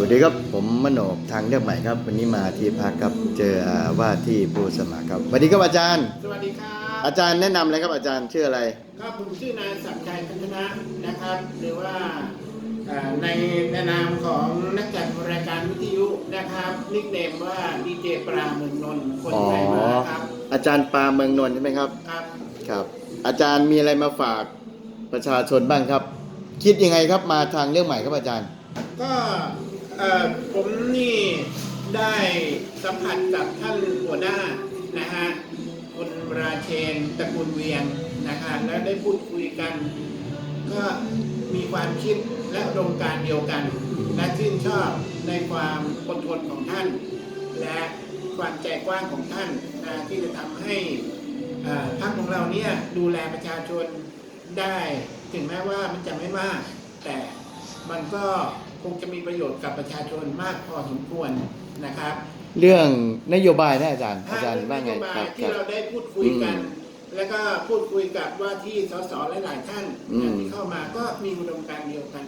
วัสดีครับผมมโนกทางเลือกใหม่ครับ วันนี้มาที่พักครับเจออ่าว่าที่ผู้สมัครครับสวัสดีครับอาจารย์ สวัสดีครับอาจารย์แนะนำเลยครับอาจารย์ชื่ออะไร ครับผมชื่อนายสักดิ์ชัยพัฒนะนะครับ หรือว่าอ่าในในนามของนักจัดรายการวิทยุนะครับนิกเนมว่าดีเจปราเมืองนนท์คนอ๋อไทยมาครับอาจารย์ปาเมืองนนท์ใช่ไหมครับ ครับ ครับ อาจารย์มีอะไรมาฝากประชาชนบ้างครับ คิดยังไงครับมาทางเรื่องใหม่ครับอาจารย์ ก็ เอ่อผมนี่ได้สัมผัสกับท่านหัวหน้านะฮะคุณราเชนตระกูลเวียงนะคะแล้วได้พูดคุยกัน ก็มีความคิดและอุดมการเดียวกัน และชื่นชอบในความอดทนของท่าน และความใจกว้างของท่านนะที่จะทำให้เอ่อพรรคของเราเนี่ยดูแลประชาชนได้ ถึงแม้ว่ามันจะไม่มากแต่ มันก็คงจะมีประโยชน์กับประชาชนมากพอสมควรนะครับเรื่องนโยบายนะอาจารย์อาจารย์ว่าไงนโยบาครัยบคที่รับ เราได้พูดคุยกัน อืมแล้วก็พูดคุยกับว่าที่สสหลายๆท่านอืม ที่เข้ามาก็มีอุดมการณ์เดียวกัน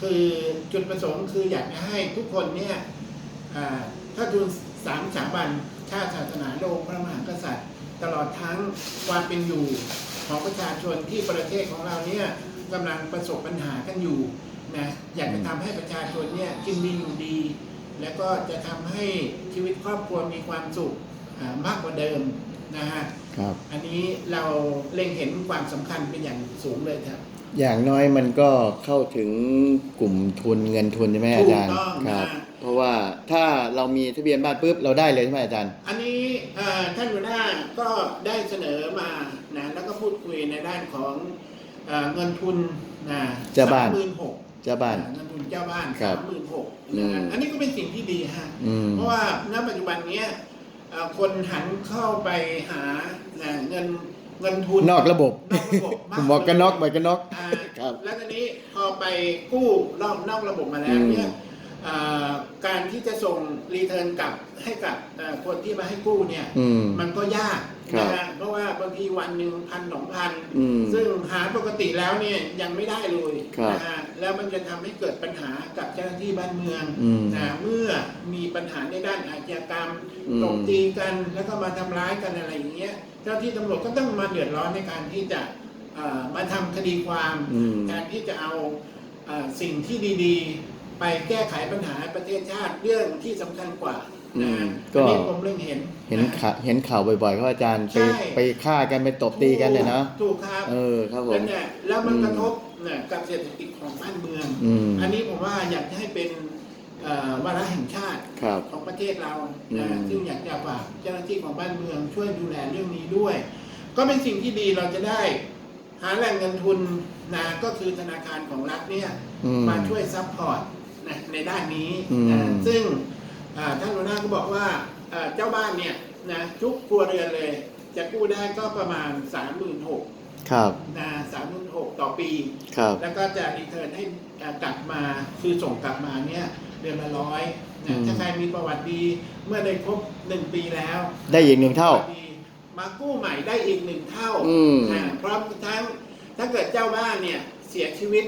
คือจุดประสงค์คืออยากจะให้ทุกคนเนี่ยอ่าถ้าทูลสามสถาบันชาติศาสนาโลกพระมหากษัตริย์ ตลอดทั้งความเป็นอยู่ของประชาชนที่ประเทศของเราเนี่ยกำลังประสบปัญหากันอยู่ นะอยากจะทำให้ประชาชนเนี่ยกินดีอยู่ดี แล้วก็จะทำให้ชีวิตครอบครัวมีความสุขอ่ามากกว่าเดิมนะฮะครับอันนี้เราเล็งเห็นความสำคัญเป็นอย่างสูงเลยครับ อย่างน้อยมันก็เข้าถึงกลุ่มทุนเงินทุนใช่ไหมอาจารย์ถูกต้องครับนะเพราะว่าถ้าเรามีทะเบียนบ้านปุ๊บเราได้เลยใช่ไหมอาจารย์ อันนี้เอ่อท่านหัวหน้าก็ได้เสนอมานะแล้วก็พูดคุยในด้านของเอ่อเงินทุนนะเจ้าบ้านหมื่นหก เจ้าบ้านเงินทุนเจ้าบ้านครัสาบมหมื่นหกอืมอันนี้ก็เป็นสิ่งที่ดีฮะอืม เพราะว่าณปัจจุบันเนี้ยเอ่อคนหันเข้าไปหานะเงินเงินทุนนอกระบบนอกระบบมาก หมวกกันน็อกหมวกกันน็อกอ่าครับ แล้วตอนนี้พอไปกู้นอกนอกระบบมาแล้วเนี่ยอ่า การที่จะส่งรีเทิร์นกลับให้กับเอ่อคนที่มาให้กู้เนี่ยอืมมันก็ยากครับนะฮะเพราะว่าบางทีวันหนึ่งพันสองพันอืมซึ่งหาปกติแล้วเนี่ยยังไม่ได้เลยครับนะฮะแล้วมันจะทำให้เกิดปัญหากับเจ้าหน้าที่บ้านเมืองอืมนะเมื่อมีปัญหาในด้านอาชญากรรมอืมตบตีกันแล้วก็มาทำร้ายกันอะไรอย่างเงี้ยเจ้าที่ตำรวจก็ต้องมาเดือดร้อนในการที่จะเอ่อมาทำคดีความอืมการที่จะเอาเอ่อสิ่งที่ดีๆ ไปแก้ไขปัญหาประเทศชาติเรื่องที่สำคัญกว่านะฮะอืมก็อันนี้ผมเรื่องเห็น เห็นนะข่าวเห็นข่าวบ่อยๆเขาอาจารย์ไปใช่ไปฆ่ากันไปตบตีกันเลยนะถูกครับเออครับผแล้วมเนี่ยแล้วมันอืมกระทบเนี่ยกับเศรษฐกิจของบ้านเมืองอืมอันนี้ผมว่าอยากจะให้เป็นเอ่อวาระแห่งชาติครับของประเทศเราอืนะมซึ่งอยากจะฝากเจ้าหน้าที่ของบ้านเมืองช่วยดูแลเรื่องนี้ด้วย ก็เป็นสิ่งที่ดีเราจะได้หาแหล่งเงินทุนนะก็คือธนาคารของรัฐเนี่ยอืมมาช่วยซัพพอร์ต นะในด้านนี้อืมนะซึ่งอ่าท่านหัวหน้าก็บอกว่าอ่าเจ้าบ้านเนี่ยนะทุกครัวเรือนเลย จะกู้ได้ก็ประมาณ3 6 0 0 0ครับนะสามพันหกต่อปีครับแล้วก็จะรีเทิร์นให้อ่ากลับมาคือส่งกลับมาเนี่ยเดือนละร้อยอืนะมถ้าใครมีประวัติดีเมื่อได้ครบหนึ่งปีแล้ว ได้อีกหนึ่งเท่าประวัติดีมากู้ใหม่ได้อีกหนึ่งเท่าอืมนะพร้อมทั้งถ้าเกิดเจ้าบ้านเนี่ยเสียชีวิต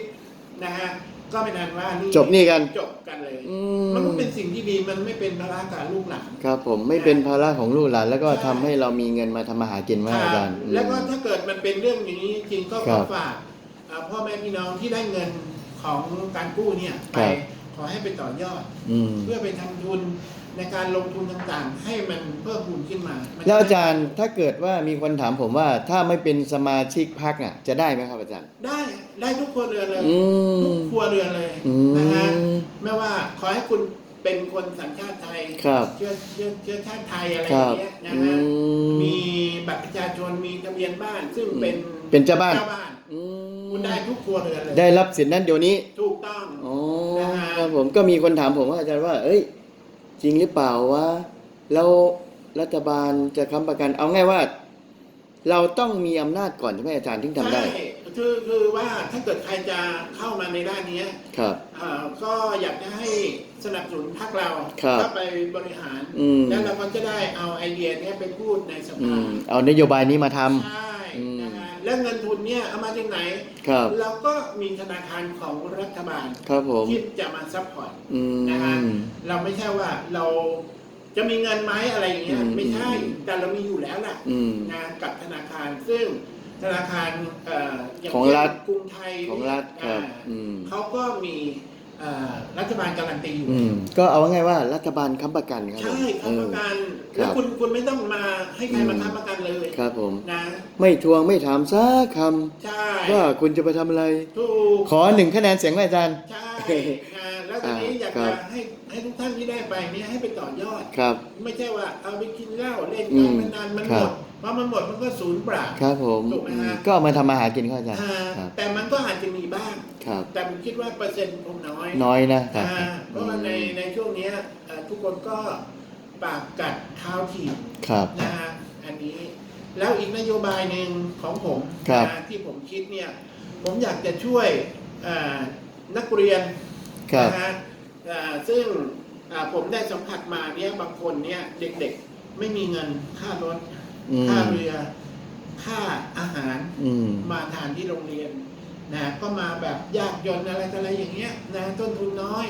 นะฮะ ก็ไม่นานว่านี่จบหนี้กัน จบกันเลย อืมันก็มเป็นสิ่งที่ดีมันไม่เป็นภาระกับลูกหลาน ครับผมไม่เป็นภาระของลูกหลานแล้วก็ใช่ ทำให้เรามีเงินมาทำมาหากินมากอาจารย์แล้วก็ถ้าเกิดมันเป็นเรื่องอย่างนี้จริงก็คขรัอบฝากอ่าพ่อแม่พี่น้องที่ได้เงินของการกู้เนี่ยไปครับ ขอให้ไปต่อยอด อืม เพื่อไปทำทุน ในการลงทุนต่างๆ ให้มันเพิ่มพูนขึ้นมามันแล้วอาจารย์ถ้าเกิดว่ามีคนถามผมว่าถ้าไม่เป็นสมาชิกพักอะ จะได้ไหมครับอาจารย์ ได้ได้ทุกครัวเรือนเลยอืทุกมครัวเรือนเลยอืนะฮะมไม่ว่าขอให้คุณเป็นคนสัญชาติไทยครับเชื้อเชื้อเชื้อชาติไทยอะไรคอรัย่าบงเงี้ยนะอืฮะมมีบัตรประชาชนมีทะเบียนบ้านซึ่งเป็นเป็นเจ้าบ้านเจ้าบ้านอืมคุณได้ทุกครัวเรือนเลยได้รับสิทธิ์นั้นเดี๋ยวนี้ถูกต้องอ๋อนะฮะครับผมก็มีคนถามผมว่าอาจารย์ว่า เอ้ย จริงหรือเปล่าวะแล้วรัฐบาลจะค้ำประกัน เอาง่ายว่า เราต้องมีอำนาจก่อนใช่ไหมอาจารย์ถึงทำได้ ใช่คือคือว่าถ้าเกิดใครจะเข้ามาในด้านเนี้ยครับ เอ่อก็อยากจะให้สนับสนุนพรรคเราครับเข้าไปบริหาร อืม แล้วเราก็จะได้เอาไอเดียเนี้ยไปพูดในสอืภามเอานโยบายนี้มาทำ ใช่อืม นะฮะ แล้วเงินทุนเนี่ยเอามาจากไหนครับเราก็มีธนาคารของรัฐบาลครับผมที่จะมาซัพพอร์ตอืนะฮะมเราไม่ใช่ว่าเราจะมีเงินไหมอะไรอย่างเงี้ยอืม ไม่ใช่อืมแต่เรามีอยู่แล้วล่ะอืม นะกับธนาคารซึ่งธนาคารเอ่ออย่างของรัฐ เช่นกรุงไทยของรัฐครับ อ่าอืม เขาก็มีเอ่อ รัฐบาลการันตีอยู่อืมก็เอาง่ายๆว่ารัฐบาลค้ำประกันครับผมใช่ค้ำประกันเออแล้วครับคุณคุณไม่ต้องมาให้ใครมาอืมค้ำประกันเลยครับผมนะไม่ทวงไม่ถามสักคใช่ำว่าคุณจะไปทำอะไรถูกขอหนึ่งคะแนนเสียงหน่อยอาจารย์ใช่นะแล้วทีนี้อยากครัจะบให้ให้ทุกท่านที่ได้ไปเนี่ยให้ไปต่อยอดครับ ไม่ใช่ว่าเอาไปกินเหล้าเล่นอืการมพนันมันคหรัมบดเพราะมันหมดมันก็ศูนย์เปล่าครับผมถูกไหมฮะอืมก็เอามาทำมาหากินครับอาจารย์อ่าครับแต่มันก็อาจจะมีบ้าง ครับ แต่ผมคิดว่าเปอร์เซ็นต์คงน้อยน้อยนะครับ อ่าเพราะว่าในในช่วงเนี้ยเอ่อทุกคนก็ปากกัดเท้าถีบ ครับ นะฮะอันนี้แล้วอีกนโยบายหนึ่งของผมครับ นะที่ผมคิดเนี่ยผมอยากจะช่วยเอ่อนักเรียนครับ นะฮะเอ่อซึ่งอ่าผมได้สัมผัสมาเนี่ยบางคนเนี่ยเด็กๆไม่มีเงินค่ารถ อืม ค่าเรือค่าอาหารอืม มาทานที่โรงเรียนนะก็มาแบบยากจนอะไรต่ออะไรอย่างเงี้ยนะต้นทุนน้อย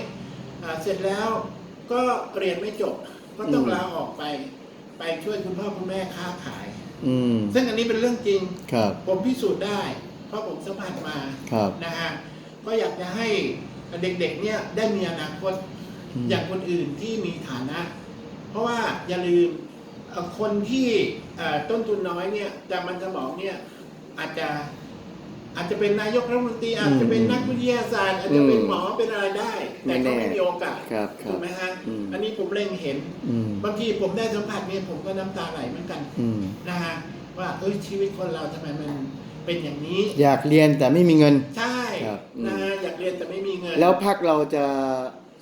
อาเสร็จแล้วก็เรียนไม่จบ ก็ต้องอืม ลาออกไป ไปช่วยคุณพ่อคุณแม่ค้าขาย อืม ซึ่งอันนี้เป็นเรื่องจริง ครับ ผมพิสูจน์ได้ เพราะผมสัมผัสมาครับ นะฮะก็อยากจะให้เด็กๆเนี่ยได้มีอนาคต อืม อย่างคนอื่นที่มีฐานะ เพราะว่าอย่าลืมเอ่อ คนที่เอ่อต้นทุนน้อยเนี่ยแต่มันสมองเนี่ยอาจจะอาจจะเป็นนายกรัฐมนตรีอาจจะเป็นนักวิทยาศาสตร์ อาจจะเป็นหมอเป็นอะไรได้ แต่เขาไม่มีโอกาสครับครัถูบกไหมฮะอืมอันนี้ผมเล็งเห็นอืมบางทีผมได้สัมผัสเนี่ยผมก็น้ำตาไหลเหมือนกันอืมนะฮะว่าเอ้ยชีวิตคนเราทำไมมันเป็นอย่างนี้ อยากเรียนแต่ไม่มีเงิน ใช่ครับอืมนะฮะอยากเรียนแต่ไม่มีเงิน แล้วพักเราจะ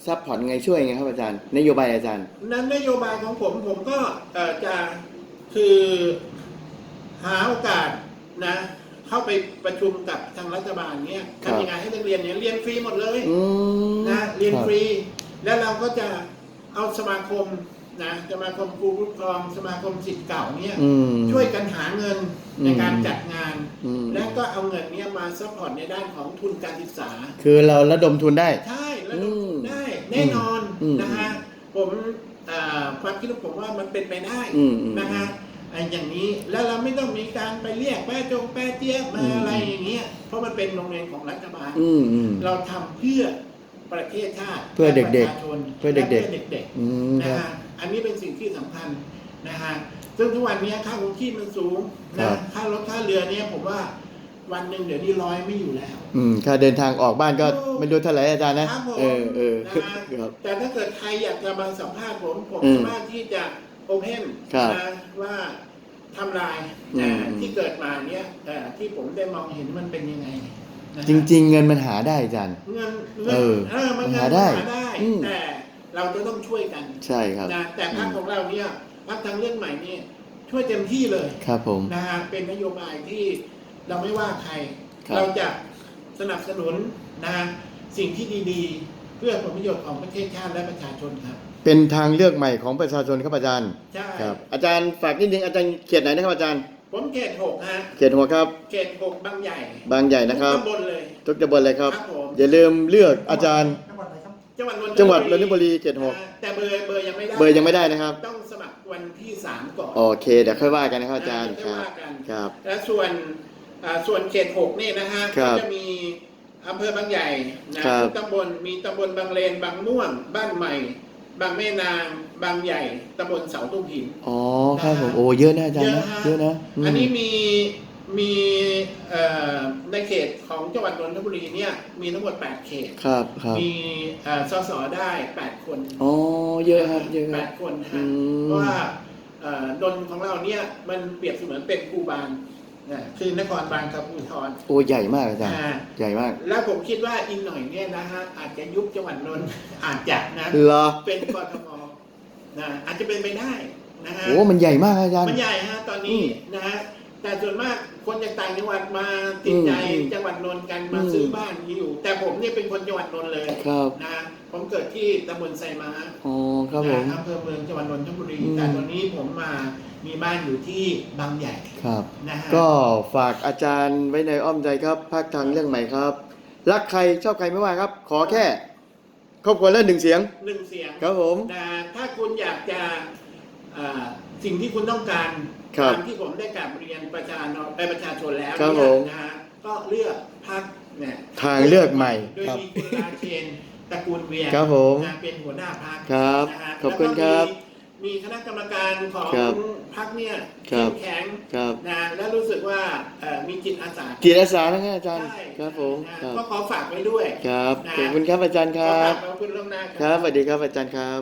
ซัพพอร์ตไงช่วยไงครับอาจารย์นโยบายอาจารย์ นั้นนโยบายของผมผมก็เอ่อจะคือหาโอกาสนะ เข้าไปประชุมกับทางรัฐบาลเนี่ยครับ ทำยังไงให้นักเรียนเนี่ยเรียนฟรีหมดเลยอืมนะเรียนคบฟรี แล้วเราก็จะเอาสมาคมนะสมาคมครูผู้ปกครองสมาคมสิทธิ์เก่าเนี่ยอืม ช่วยกันหาเงินในการอืมจัดงาน อืม และก็เอาเงินเนี้มาซัพพอร์ตในด้านของทุนการศึกษา คือเราระดมทุนได้ ใช่แล้วอืม ได้ แน่นอนอืมนะฮะผมอ่าความคิดของผมว่ามันเป็นไปได้อืมอืมนะฮะอ่าอย่างนี้แล้วเราไม่ต้องมีการไปเรียกแป้จงแป้เจี๊ยบมาอืมอะไรอย่างเงี้ยเพราะมันเป็นโรงเรียนของรัฐบาลอืมอืมเราทำเพื่อประเทศชาติเพื่อเด็กๆและประชาชนเพื่อเด็กๆและเพื่อเด็กอืมๆคนะรับฮะอันนี้เป็นสิ่งที่สำคัญนะฮะซึ่งทุกวันนี้ค่าของชีพมันสูงครันะบค่ารถค่าเรือเนี่ยผมว่า วันหนึ่งเดี๋ยวนี้ร้อยไม่อยู่แล้ว อืมค่าเดินทางออกบ้านก็โอ้ไม่รู้เท่าไหร่อาจารย์นะครับผมเออเออนะฮะครับ แต่ถ้าเกิดใครอยากจะมาสัมภาษณ์ผมผมอืมสามารถที่จะโอเพนครับนะว่าทำลายอืมนะที่เกิดมาเนี่ยเอ่อที่ผมได้มองเห็นมันเป็นยังไงนะฮะจริง ๆ เงินมันหาได้อาจารย์ เงินเงินเออเออมันเงินหาได้หาได้อืม แต่เราจะต้องช่วยกันใช่ครับ นะแต่พรรคของเราเนี่ยพรรคทางเลือกใหม่นี่ช่วยเต็มที่เลย ครับผม นะฮะเป็นนโยบายที่ เราไม่ว่าใคร ครับ เราจะสนับสนุนนะฮะสิ่งที่ดีๆ เพื่อผลประโยชน์ของประเทศชาติและประชาชนครับ เป็นทางเลือกใหม่ของประชาชนครับอาจารย์ใช่ ครับ อาจารย์ฝากนิดนึงอาจารย์เขียนไหนนะครับอาจารย์ ผมเขตหกฮะเขียนหัวครับ เขตหกบางใหญ่บางใหญ่นะครับ ทุกตำบลเลย ทุกตำบลเลยครับ ครับผม อย่าลืมเลือกอาจารย์ จังหวัดอะไรครับ จังหวัดนนทจังหวัดนนทบุรีเขตหกนะฮะแต่เบอร์เบอร์ยังไม่ได้เบอร์ยังไม่ได้นะครับ ต้องสมัครวันที่สามก่อน โอเค เดี๋ยวค่อยว่ากันนะครับอาจารย์นะคค่รัอยบว่ากัน ครับ และส่วนอ่า ส่วนเขตหกนี่นะฮะครัก็บจะมีอำเภอบางใหญ่นะครับทุกตำบลมีตำบลบางเลนบางม่วง บ้านใหม่ บางแม่นาง บางใหญ่ตำบลเสาตุ้มหินอ๋อครับผมโอ้เยอะนะอาจารย์นะเยอะนะมอันนี้มีมีเอ่อในเขตของจังหวัดนนทบุรีเนี่ยมีทั้งหมด 8 เขตครับครับมีเอ่อสสได้ 8 คนอ๋อเยอะครับเยอะคแปรับดคนอืฮะมเพราะว่าเอ่อนนท์ของเราเนี่ยมันเปรียบเสมือนเป็นคูบาน นะคือนครบางกับภูทรโอ้ใหญ่มากอาจารย์อ่า ใหญ่มากแล้วผมคิดว่าอีกหน่อยเนี่ยนะฮะอาจจะยุบจังหวัดนนท์อาจจะนะ เหรอเป็นกทมนะอาจจะเป็นไปได้นะฮะ โอ้มันใหญ่มากอาจารย์ มันใหญ่ฮะตอนนี้อืมนะฮะแต่ส่วนมากคนจากต่างจังหวัดมาติดใจอืมจังหวัดนนท์กันมาอืม ซื้อบ้านที่อยู่ แต่ผมเนี่ยเป็นคนจังหวัดนนท์เลยครับ นะฮะ ผมเกิดที่ตำบลไซม้าอ๋อครับผมนะอำเภอเมืองจังหวัดนนทบุรีอืมแต่ตอนนี้ผมมามีบ้านอยู่ที่บางใหญ่ครับนะฮะก็ฝากอาจารย์ไว้ในอ้อมใจครับภาคทางเรื่องใหม่ครับ รักใครชอบใครไม่ว่าครับ ขอแค่ครอบครัวละหนึ่งเสียงหนึ่งเสียงครับผมนะถ้าคุณอยากจะเอ่อสิ่งที่คุณต้องการครับตามที่ผมได้กราบเรียนประชาชนไปประชาชนแล้วครับเนี่ยผมนะฮะก็เลือกพักเนี่ยทางเลือกใหม่โดยครับมีคุณราเชน ตระกูลเวียงครับผมนะเป็นหัวหน้าพักครับนะฮะขอบคุณครับแล้วก็มีมีคณะกรรมการของครับพักเนี่ยครัเข้บมแข็งครับนะและรู้สึกว่าเอ่อมีจิตอาสาจิตอาสานะครับอาจารย์ใช่ครับผมนะครับก็ขอฝากไว้ด้วยครับนะขอบคุณครับอาจารย์คขอรัฝาบกขอบคุณล่วงหน้าครับสวัสดีครับอาจารย์ครับ